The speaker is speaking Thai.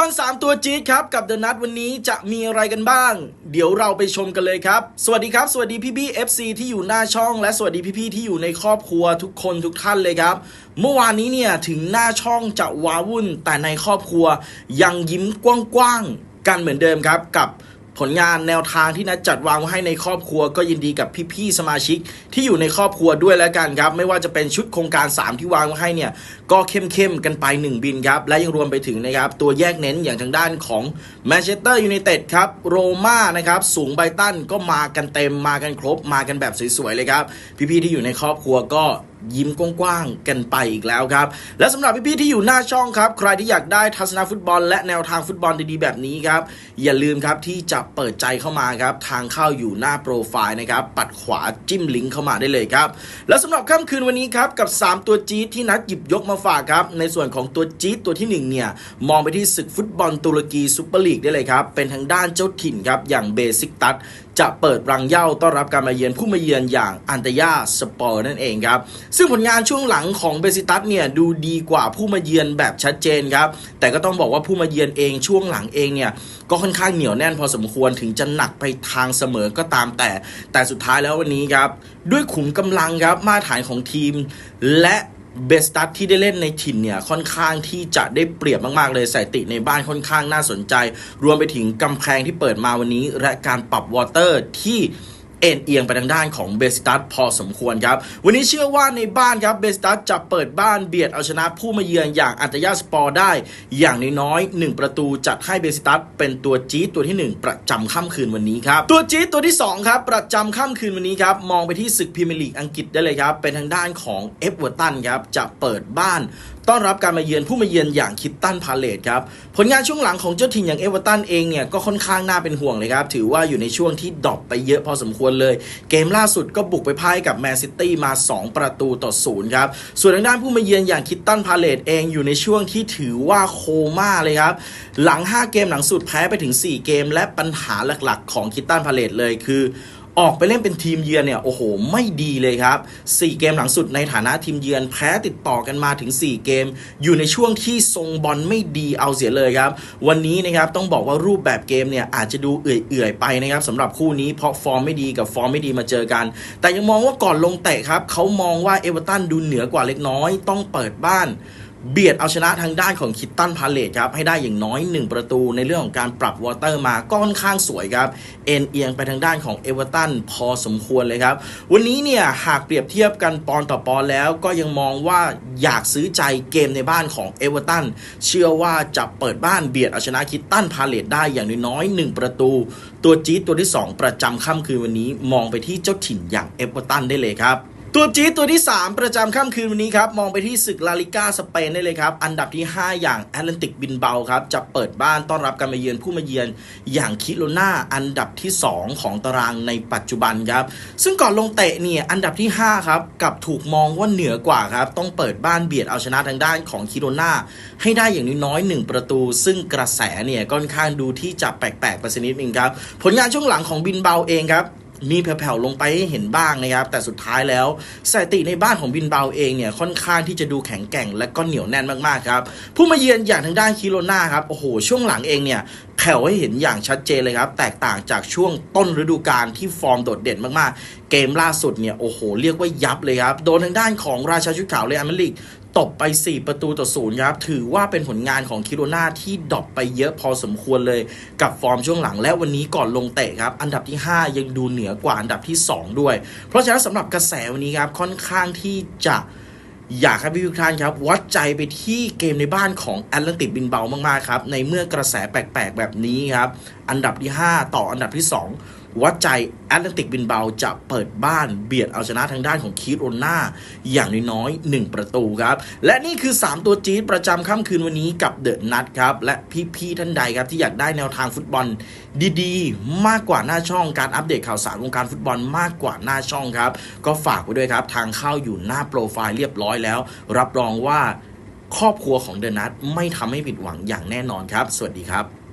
บอล3 ตัวจี๊ดครับ กับเดอะนัทวันนี้จะมีอะไรกันบ้าง เดี๋ยวเราไปชมกันเลยครับ สวัสดีครับ สวัสดีพี่พี่ๆ FC ที่อยู่หน้าช่อง และสวัสดีพี่พี่ที่อยู่ในครอบครัวทุกคนทุกท่านเลยครับ เมื่อวานนี้เนี่ยถึงหน้าช่องจะว้าวุ่นแต่ในครอบครัว ยังยิ้มกว้างๆกันเหมือนเดิมครับกับ ผลงานแนวทางที่นัดจัดวางไว้ให้ในครอบครัวก็ยินดีกับพี่ๆสมาชิกที่อยู่ในครอบครัวด้วยแล้วกันครับ ไม่ว่าจะเป็นชุดโครงการ 3 ที่วางไว้ให้เนี่ยก็เข้มๆกันไป 1 บินครับ และยังรวมไปถึงนะครับตัวแยกเน้นอย่างทางด้านของแมนเชสเตอร์ยูไนเต็ดครับโรม่านะครับสูงไบตันก็มากันเต็มมากันครบมากันแบบสวยๆเลยครับ พี่ๆที่อยู่ในครอบครัวก็ ยิ้มกว้างๆกันไปอีกแล้วครับ และสำหรับพี่ๆที่อยู่หน้าช่องครับ ใครที่อยากได้ทัศนฟุตบอล และแนวทางฟุตบอลดีๆแบบนี้ครับ อย่าลืมครับที่จะเปิดใจเข้ามาครับ ทางเข้าอยู่หน้าโปรไฟล์นะครับ ปัดขวาจิ้มลิงก์เข้ามาได้เลยครับ และสำหรับค่ำคืนวันนี้ครับ กับ 3 ตัวจี๊ดที่นัดหยิบยกมาฝากครับ ในส่วนของตัวจี๊ดตัวที่หนึ่งเนี่ย มองไปที่ศึกฟุตบอลตุรกีซูเปอร์ลีกได้เลยครับ เป็นทางด้านเจ้าถิ่นครับอย่างเบซิกตัสจะเปิดรังเย้าต้อนรับการมาเยือนผู้มาเยือนอย่างอันตยาสปอร์นั่นเองครับซึ่งผลงานช่วงหลังของเบซิตัสเนี่ยดูดีกว่าผู้มาเยือนแบบชัดเจนครับ แต่ก็ต้องบอกว่าผู้มาเยือนเองช่วงหลังเองเนี่ยก็ค่อนข้างเหนียวแน่นพอสมควรถึงจะหนักไปทางเสมอก็ตามแต่ แต่สุดท้ายแล้ววันนี้ครับด้วยขุมกำลังครับมาตรฐานของทีม และเบสตัสที่ได้เล่นในถิ่นเนี่ยค่อนข้างที่จะได้เปรียบมากๆเลยสถิติในบ้านค่อนข้างน่าสนใจ รวมไปถึงกำแพงที่เปิดมาวันนี้ และการปรับวอเตอร์ที่ เอ็นเอียงไปทางด้านของเบสตัสพอสมควรครับ วันนี้เชื่อว่าในบ้านครับเบสตัสจะเปิดบ้านเบียดเอาชนะผู้มาเยือนอย่างอัตยาสปอร์ได้ อย่างน้อยๆ1ประตูจัดให้เบสตัสเป็นตัวจี๊ดตัวที่หนึ่งประจำค่ำคืนวันนี้ครับ ตัวจี๊ดตัวที่สองครับ ประจำค่ำคืนวันนี้ครับ มองไปที่ศึกพรีเมียร์ลีกอังกฤษได้เลยครับ เป็นทางด้านของเอฟเวอร์ตันครับจะเปิดบ้านต้อนรับการมาเยือนผู้มาเยือนอย่างคิตตันพาเลตครับ ผลงานช่วงหลังของเจ้าถิ่นอย่างเอเวอร์ตันเองเนี่ยก็ค่อนข้างน่าเป็นห่วงเลยครับถือว่าอยู่ในช่วงที่ดรอปไปเยอะพอสมควรเลย เกมล่าสุดก็บุกไปพ่ายกับแมนซิตี้มา 2 ประตูต่อศูนย์ครับ ส่วนทางด้านผู้มาเยือนอย่างคิตตันพาเลตเองอยู่ในช่วงที่ถือว่าโคม่าเลยครับ หลัง 5 เกมหลังสุดแพ้ไปถึง 4 เกม และปัญหาหลักๆ ของคิตตันพาเลตเลยคือ ออกไปเล่นเป็นทีมเยือนเนี่ยโอ้โหไม่ดีเลยครับ 4 เกมหลังสุดในฐานะทีมเยือนแพ้ติดต่อกันมาถึง 4 เกม อยู่ในช่วงที่ทรงบอลไม่ดีเอาเสียเลยครับ วันนี้นะครับต้องบอกว่ารูปแบบเกมเนี่ยอาจจะดูเอื่อยๆไปนะครับสำหรับคู่นี้เพราะฟอร์มไม่ดีกับฟอร์มไม่ดีมาเจอกัน แต่ยังมองว่าก่อนลงเตะครับเขามองว่าเอเวอร์ตันดูเหนือกว่าเล็กน้อยต้องเปิดบ้าน เบียดเอาชนะทางด้านของคิตตันพาเลตครับ ให้ได้อย่างน้อย 1 ประตูในเรื่องของการปรับวอเตอร์มาก็ค่อนข้างสวยครับ เอ็นเอียงไปทางด้านของเอเวอร์ตันพอสมควรเลยครับ วันนี้เนี่ย หากเปรียบเทียบกันปอนต่อปอนแล้วก็ยังมองว่าอยากซื้อใจเกมในบ้านของเอเวอร์ตันเชื่อว่าจะเปิดบ้านเบียดเอาชนะคิตตันพาเลตได้อย่างน้อย 1 ประตู ตัวจี๊ดตัวที่ 2 ประจำค่ำคืนวันนี้มองไปที่เจ้าถิ่นอย่างเอเวอร์ตันได้เลยครับ ตัวจี๊ดตัวที่ 3 ประจำค่ำคืนวันนี้ครับ มองไปที่ศึกลาลิก้าสเปนได้เลยครับ อันดับที่ 5 อย่างแอตแลนติกบินเบาครับ จะเปิดบ้านต้อนรับการมาเยือนผู้มาเยือนอย่างคิโรนาอันดับที่ 2 ของตารางในปัจจุบันครับ ซึ่งก่อนลงเตะเนี่ยอันดับที่ 5 ครับกับถูกมองว่าเหนือกว่าครับ ต้องเปิดบ้านเบียดเอาชนะทางด้านของคิโรนาให้ได้อย่างน้อยๆ1ประตู ซึ่งกระแสเนี่ยก็ค่อนข้างดูที่จะแปลกๆไปสักนิดนึงครับผลงานช่วงหลังของบินเบาเองครับ มีแผ่วๆลงไปให้เห็นบ้างนะครับ แต่สุดท้ายแล้วสถิติในบ้านของบินเบาเองเนี่ยค่อนข้างที่จะดูแข็งแกร่งและก็เหนียวแน่นมากๆครับ ผู้มาเยือนอย่างทางด้านคิโรนาครับ โอ้โห ช่วงหลังเองเนี่ย แผ่วให้เห็นอย่างชัดเจนเลยครับ แตกต่างจากช่วงต้นฤดูกาลที่ฟอร์มโดดเด่นมากๆ เกมล่าสุดเนี่ย โอ้โห เรียกว่ายับเลยครับ โดนทางด้านของราชาชุดขาวเรอัลมริดตบไป 4 ประตูต่อศูนย์ครับ ถือว่าเป็นผลงานของคิโรนาที่ดรอปไปเยอะพอสมควรเลยกับฟอร์มช่วงหลังและวันนี้ก่อนลงเตะครับ อันดับที่ 5 ยังดูเหนือกว่าอันดับที่ 2 ด้วย เพราะฉะนั้นสำหรับกระแสวันนี้ครับค่อนข้างที่จะ อยากให้พี่ทุกท่านครับ วัดใจไปที่เกมในบ้านของแอตแลนติกบินเบามากๆครับ ในเมื่อกระแสแปลกๆ แบบนี้ครับ อันดับที่ 5 ต่ออันดับที่ 2 วัดใจแอตแลนติกบินเบาจะเปิดบ้านเบียดเอาชนะทางด้านของคีโรน่าอย่างน้อยๆ1ประตูครับ และนี่คือ 3 ตัวจี๊ดประจำค่ำคืนวันนี้กับเดอะนัทครับ และพี่ๆท่านใดครับ ที่อยากได้แนวทางฟุตบอลดีๆ มากกว่าหน้าช่องการอัปเดตข่าวสารวงการฟุตบอลมากกว่าหน้าช่องครับ ก็ฝากไว้ด้วยครับ ทางเข้าอยู่หน้าโปรไฟล์เรียบร้อยแล้ว รับรองว่าครอบครัวของเดอะนัทไม่ทำให้ผิดหวังอย่างแน่นอนครับ สวัสดีครับ